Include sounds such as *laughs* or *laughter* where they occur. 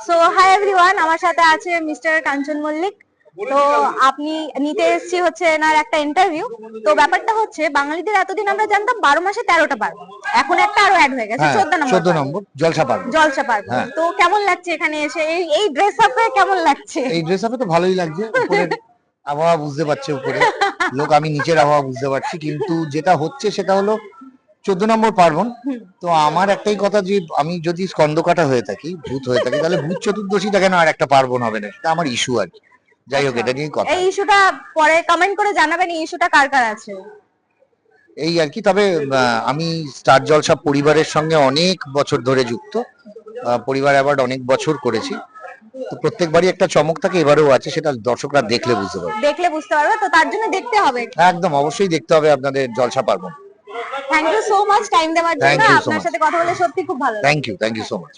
So hi everyone আমার সাথে আছে মিস্টার কাঞ্চন মল্লিক তো আপনি নিতে এসেছি হচ্ছে এনার একটা ইন্টারভিউ তো ব্যাপারটা হচ্ছে বাঙালিদের এতদিন আমরা জানতাম বারো মাসে তেরোটা পার্বণ এখন একটা আরও অ্যাড হয়ে গেছে হ্যাঁ চোদ্দ নম্বর চোদ্দ। নম্বর জলসা পার্বণ জলসা পার্বণ হ্যাঁ। তো কেমন লাগছে এখানে এসে? এই এই ড্রেস আপে কেমন লাগছে? এই ড্রেস আপে তো ভালোই লাগছে। আবহাওয়া বুঝতে পারছে উপরে। *laughs* লোক আমি নিচের আবহাওয়া বুঝতে পারছি। কিন্তু যেটা হচ্ছে সেটা হলো চোদ্দ নম্বর পার্বণ। তো আমার একটাই কথা যে আমি যদি স্কন্দকাটা হয়ে থাকি ভূত হয়ে থাকি তাহলে ভূত চতুর্দশীটা কেন আর একটা পার্বণ হবে না। এটা আমার ইস্যু আর কি। যাই হোক এটা নিয়ে কথা। এই ইস্যুটা পরে কমেন্ট করে জানাবেন এই ইস্যুটা কার কার আছে? এই আর কি তবে আমি স্টার জলসা পরিবারের সঙ্গে অনেক বছর ধরে যুক্ত। পরিবার অ্যাওয়ার্ড অনেক বছর করেছি। তো প্রত্যেকবারই একটা চমক থাকে এবারেও আছে সেটা দর্শকরা দেখলে বুঝতে পারবে। দেখলে বুঝতে পারবে তো তার জন্য দেখতে হবে। একদম অবশ্যই দেখতে হবে আপনাদের জলসা পার্বণ। Thank you so much time দেওয়ার জন্য আপনার সাথে কথা বলে সত্যি খুব ভালো thank you thank you so much